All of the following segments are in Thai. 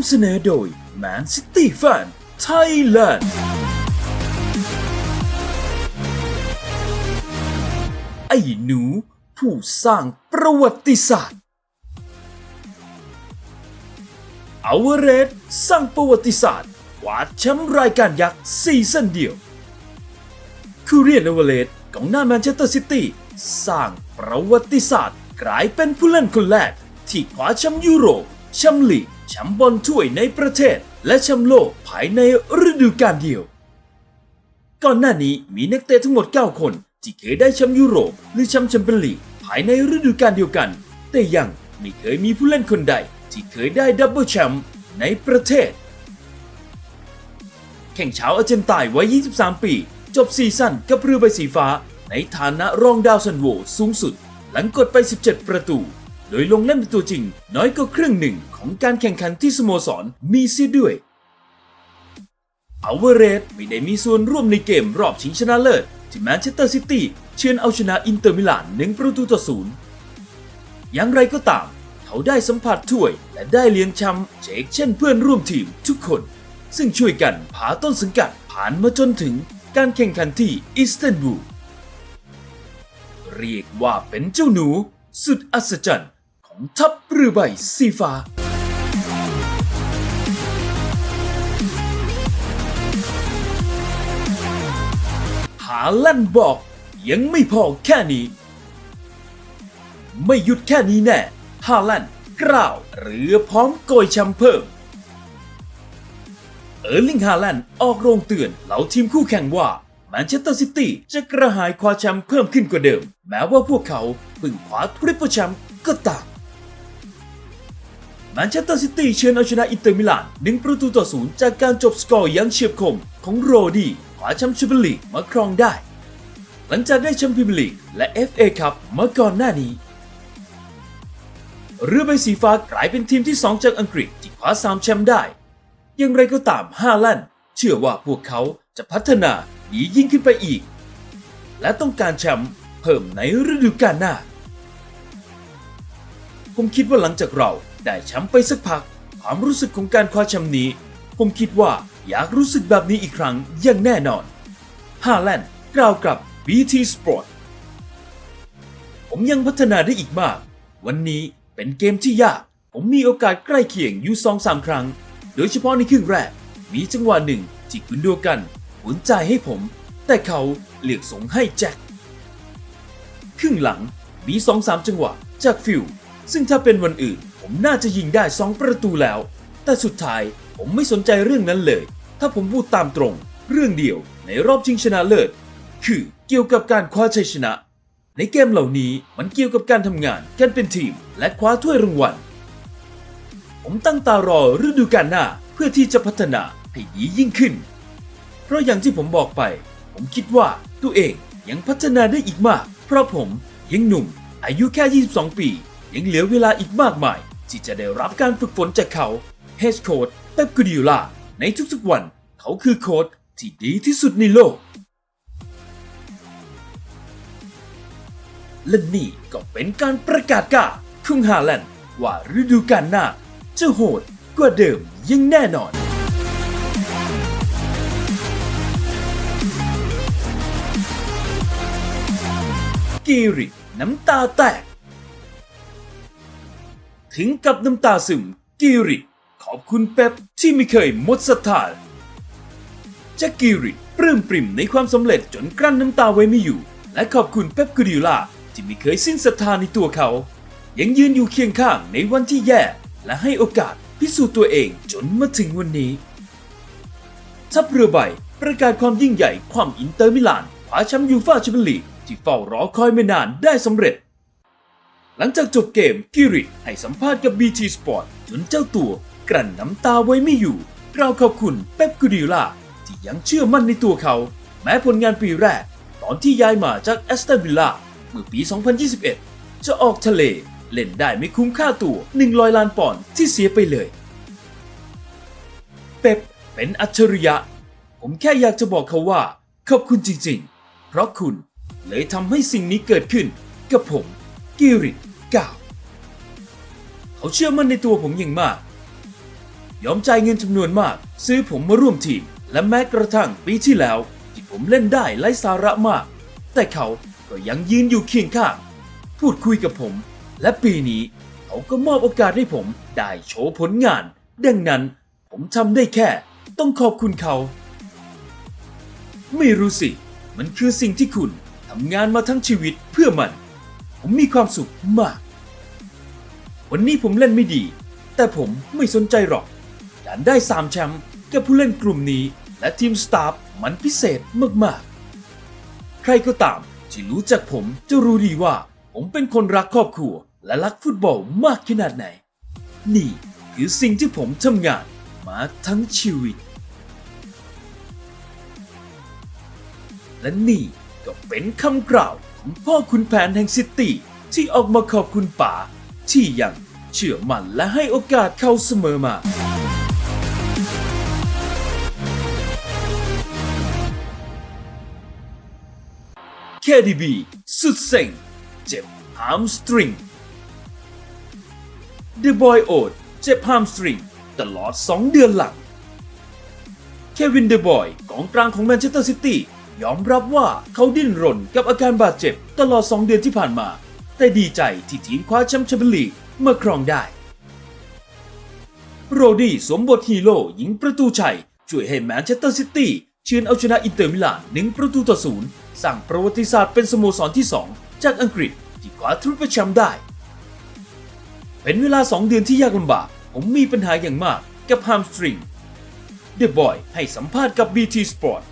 นำเสนอโดย Man City Fan Thailand ไอ้หนู ผู้สร้างประวัติศาสตร์อเวเรสสร้างประวัติศาสตร์กวาดแชมป์รายการยักษ์ซีซั่นเดียวคูเรียนอเวเรสกองหน้าแมนเชสเตอร์ซิตี้สร้างประวัติศาสตร์กลายเป็นผู้เล่นคนแรกที่คว้าแชมป์ยุโรปแชมป์ลีก แชมป์บอลถ้วยในประเทศ และแชมป์โลกภายในฤดูกาลเดียว ก่อนหน้านี้มีนักเตะทั้งหมด 9 คน ที่เคยได้แชมป์ยุโรป หรือแชมป์แชมเปี้ยนลีกภายในฤดูกาลเดียวกัน แต่ยังไม่เคยมีผู้เล่นคนใด ที่เคยได้ดับเบิลแชมป์ในประเทศ แข่งเช้าอาร์เจนตน์วัย 23 ปี จบซีซั่นกับเรือใบสีฟ้า ในฐานะรองดาวซันโวสูงสุด หลังกดไป 17 ประตู โดยลงเล่นเป็นตัวจริงน้อยกว่าครึ่งหนึ่ง ของการแข่งขันที่สโมสรมีเสียด้วยอเวเรสไม่ได้มีส่วนร่วมในเกมรอบชิงชนะเลิศ ที่แมนเชสเตอร์ซิตี้เชือนเอาชนะอินเตอร์มิลานหนึ่งประตูต่อศูนย์อย่างไรก็ตาม เขาได้สัมผัสถ้วยและได้เลี้ยงแชมป์เชกเช่นเพื่อนร่วมทีมทุกคน ซึ่งช่วยกันพาต้นสังกัดผ่านมาจนถึงการแข่งขันที่อิสตันบูลเรียกว่าเป็นเจ้าหนู สุดอัศจรรย์ของทัพเรือใบสีฟ้า หาลั่นบอก ยังไม่พอแค่นี้ ไม่หยุดแค่นี้แน่ฮาลันกล่าวหรือพร้อมโกยแชมป์เพิ่ม เออร์ลิงฮาแลนออกโรงเตือนเหล่าทีมคู่แข่งว่าแมนเชสเตอร์ซิตี้จะกระหายคว้าแชมป์เพิ่มขึ้นกว่าเดิม แม้ว่าพวกเขาเพิ่งคว้าทริปเปิลแชมป์ก็ตามแมนเชสเตอร์ซิตี้เชิญเอาชนะอินเตอร์มิลานหนึ่งประตูต่อศูนย์จากการจบสกอร์ยังเฉียบคมของโรดี้ คว้าแชมป์แชมเปี้ยนลีกมาครองได้ หลังจากได้แชมป์พรีเมียร์ลีกและ FA คัพมาก่อนหน้านี้เรือใบสีฟ้ากลายเป็นทีมที่ 2 จากอังกฤษที่คว้า3แชมป์ได้ อย่างไรก็ตามฮาลันเชื่อว่าพวกเขาจะพัฒนาดียิ่งขึ้นไปอีก และต้องการแชมป์เพิ่มในฤดูกาลหน้า ผมคิดว่าหลังจากเราได้แชมป์ไปสักพัก ความรู้สึกของการคว้าแชมป์นี้ ผมคิดว่า อยากรู้สึกแบบนี้อีกครั้งอย่างแน่นอนฮาแลนด์กล่าวกับ BT Sport ผมยังพัฒนาได้อีกมาก วันนี้เป็นเกมที่ยาก ผมมีโอกาสใกล้เคียงอยู่สองสามครั้ง โดยเฉพาะในครึ่งแรก มีจังหวะหนึ่งที่คุณดูกันหุนใจให้ผม แต่เขาเลือกส่งให้แจ็คครึ่งหลังมีสองสามจังหวะจากฟิลซึ่งถ้าเป็นวันอื่น ผมน่าจะยิงได้สองประตูแล้ว แต่สุดท้ายผมไม่สนใจเรื่องนั้นเลย ถ้าผมพูดตามตรง เรื่องเดียวในรอบชิงชนะเลิศ คือเกี่ยวกับการคว้าชัยชนะ ในเกมเหล่านี้มันเกี่ยวกับการทำงานกันเป็นทีม และคว้าถ้วยรางวัล ผมตั้งตารอฤดูกาลหน้าเพื่อที่จะพัฒนาให้ดียิ่งขึ้น เพราะอย่างที่ผมบอกไป ผมคิดว่าตัวเองยังพัฒนาได้อีกมาก เพราะผมยังหนุ่ม อายุแค่ 22 ปี ยังเหลือเวลาอีกมากมาย ที่จะได้รับการฝึกฝนจากเขาเฮดโค้ดเป๊ปกูดิโอลา ในทุกๆวัน เขาคือโค้ดที่ดีที่สุดในโลก และนี่ก็เป็นการประกาศก้าคุงฮาแลนด์ว่าฤดูกาลหน้า จะโหดกว่าเดิมอยังแน่นอนกีริน้ำตาแตก ถึงกับน้ำตาซึมกีริ ขอบคุณเป๊ปที่ไม่เคยหมดศรัทธาแจ็คกีริตปลื้มปริ่มในความสำเร็จจนกลั้นน้ำตาไว้ไม่อยู่ และขอบคุณเป๊ปกูดิโอลาที่ไม่เคยสิ้นศรัทธาในตัวเขา ยังยืนอยู่เคียงข้างในวันที่แย่ และให้โอกาสพิสูจน์ตัวเองจนมาถึงวันนี้ ทัพเรือใบประกาศความยิ่งใหญ่ความอินเตอร์มิลานคว้าแชมป์ยูฟ่าแชมเปี้ยนลีกที่เฝ้ารอคอยมานานได้สำเร็จ หลังจากจบเกมกิริตให้สัมภาษณ์กับ BT Sport จนเจ้าตัว กลั้นน้ำตาไว้ไม่อยู่กล่าขอบคุณเป๊ปกูดิโอลาที่ยังเชื่อมั่นในตัวเขา แม้ผลงานปีแรก ตอนที่ย้ายมาจากแอสตันวิลล่าเมื่อปี 2021 จะออกทะเลเล่นได้ไม่คุ้มค่าตัว 100 ล้านปอนด์ที่เสียไปเลย เป๊ปเป็นอัจฉริยะ ผมแค่อยากจะบอกเขาว่า ขอบคุณจริงๆ เพราะคุณเลยทำให้สิ่งนี้เกิดขึ้น กับผม กิริตกาวเขาเชื่อมั่นในตัวผมอย่างมาก ยอมจ่ายเงินจำนวนมาก ซื้อผมมาร่วมทีม และแม้กระทั่งปีที่แล้ว ที่ผมเล่นได้ไร้สาระมาก แต่เขาก็ยังยืนอยู่เคียงข้าง พูดคุยกับผม และปีนี้เขาก็มอบโอกาสให้ผมได้โชว์ผลงาน ดังนั้นผมทำได้แค่ ต้องขอบคุณเขา ไม่รู้สิ มันคือสิ่งที่คุณทำงานมาทั้งชีวิตเพื่อมัน ผมมีความสุขมาก วันนี้ผมเล่นไม่ดี แต่ผมไม่สนใจหรอก การได้สามแชมป์กับผู้เล่นกลุ่มนี้ และทีมสตาฟมันพิเศษมากๆ ใครก็ตามที่รู้จักผมจะรู้ดีว่า ผมเป็นคนรักครอบครัว และรักฟุตบอลมากขนาดไหน นี่คือสิ่งที่ผมทำงานมาทั้งชีวิต และนี่ก็เป็นคำกล่าวของพ่อคุณแผนแห่งซิตี้ที่ออกมาขอบคุณป๋าที่ยังเชื่อมั่นและให้โอกาสเขาเสมอมา KDB สุดเซ็งเจ็บฮามสตริง The Boy o ดเจ็บฮามสตริงตลอด 2 เดือนหลัง เควินเดบอยกองกลางของแมนเชสเตอร์ซิตี้ยอมรับว่าเขาดิ้นรนกับอาการบาดเจ็บตลอด 2 เดือนที่ผ่านมา แต่ดีใจที่ทีมคว้าแชมป์แชมเปี้ยนลีกเมื่อครองได้ โรดี้สวมบทฮีโร่ยิงประตูชัยช่วยให้แมนเชสเตอร์ซิตี้ เฉือนเอาชนะอินเตอร์มิลานหนึ่งประตูต่อศูนย์สร้างประวัติศาสตร์เป็นสโมสรที่ 2 จากอังกฤษที่คว้าทริปเปิลแชมป์ได้ เป็นเวลา 2 เดือนที่ยากลำบาก ผมมีปัญหาอย่างมากกับฮามสตริงเดบอยให้สัมภาษณ์กับ BT Sport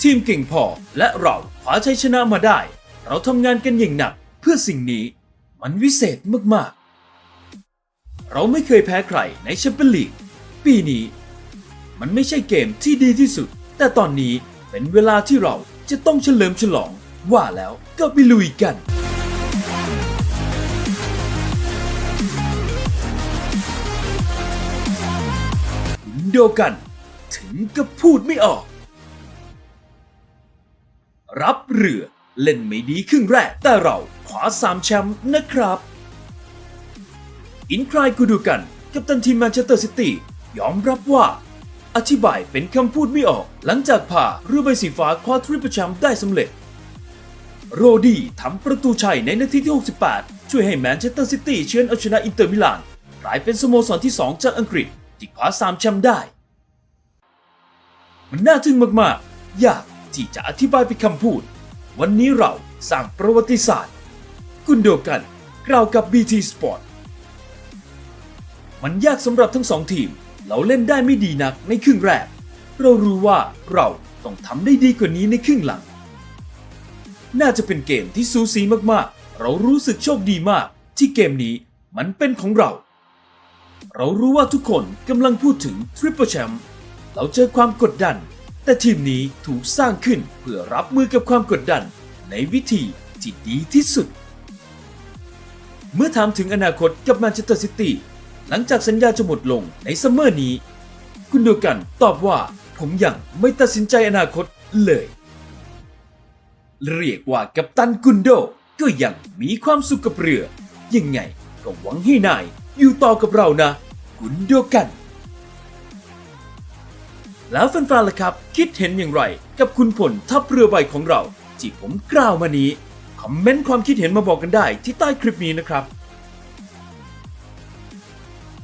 ทีมเก่งพอและเราคว้าชัยชนะมาได้ เราทำงานกันอย่างหนักเพื่อสิ่งนี้มันวิเศษมากๆ เราไม่เคยแพ้ใครในแชมเปี้ยนลีกปีนี้ มันไม่ใช่เกมที่ดีที่สุด แต่ตอนนี้เป็นเวลาที่เราจะต้องเฉลิมฉลอง ว่าแล้วก็ไปลุยกันโดกัน ถึงกับพูดไม่ออก รับเรือเล่นไม่ดีครึ่งแรก แต่เราขวาสามแชมป์นะครับ อินคลายกูดูกัน กัปตันทีมแมนเชสเตอร์ซิตี้ยอมรับว่า อธิบายเป็นคำพูดไม่ออก หลังจากพาเรือใบสีฟ้าคว้าทริปเปิลแชมป์ได้สำเร็จ โรดี้ทำประตูชัยในนาทีที่ 68 ช่วยให้แมนเชสเตอร์ซิตี้เชือนเอาชนะอินเตอร์มิลานกลายเป็นสโมสรที่ 2 จากอังกฤษที่คว้าสามแชมป์ได้ มันน่าทึ่งมากๆ ยากที่จะอธิบายเป็นคำพูด วันนี้เราสร้างประวัติศาสตร์ กุนโดกันกล่าวกับ BT Sport มันยากสำหรับทั้งสองทีม เราเล่นได้ไม่ดีนักในครึ่งแรก เรารู้ว่าเราต้องทำได้ดีกว่านี้ในครึ่งหลัง น่าจะเป็นเกมที่สูสีมากๆ เรารู้สึกโชคดีมากที่เกมนี้มันเป็นของเรา เรารู้ว่าทุกคนกำลังพูดถึงทริปเปิลแชมป์เราเจอความกดดัน แต่ทีมนี้ถูกสร้างขึ้นเพื่อรับมือกับความกดดัน ในวิธีที่ดีที่สุด เมื่อถามถึงอนาคตกับแมนเชสเตอร์ซิตี้ หลังจากสัญญาจะหมดลงในซัมเมอร์นี้ คุณโดกันตอบว่าผมยังไม่ตัดสินใจอนาคตเลย เรียกว่ากับตันกุนโดก็ยังมีความสุขกับเรือ ยังไงก็หวังให้นายอยู่ต่อกับเรานะ กุนโดกัน แล้วแฟนๆล่ะครับ คิดเห็นอย่างไร กับคุณผลทัพเรือใบของเราที่ผมกล่าวมานี้ คอมเมนต์ความคิดเห็นมาบอกกันได้ที่ใต้คลิปนี้นะครับ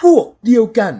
พวกเดียวกัน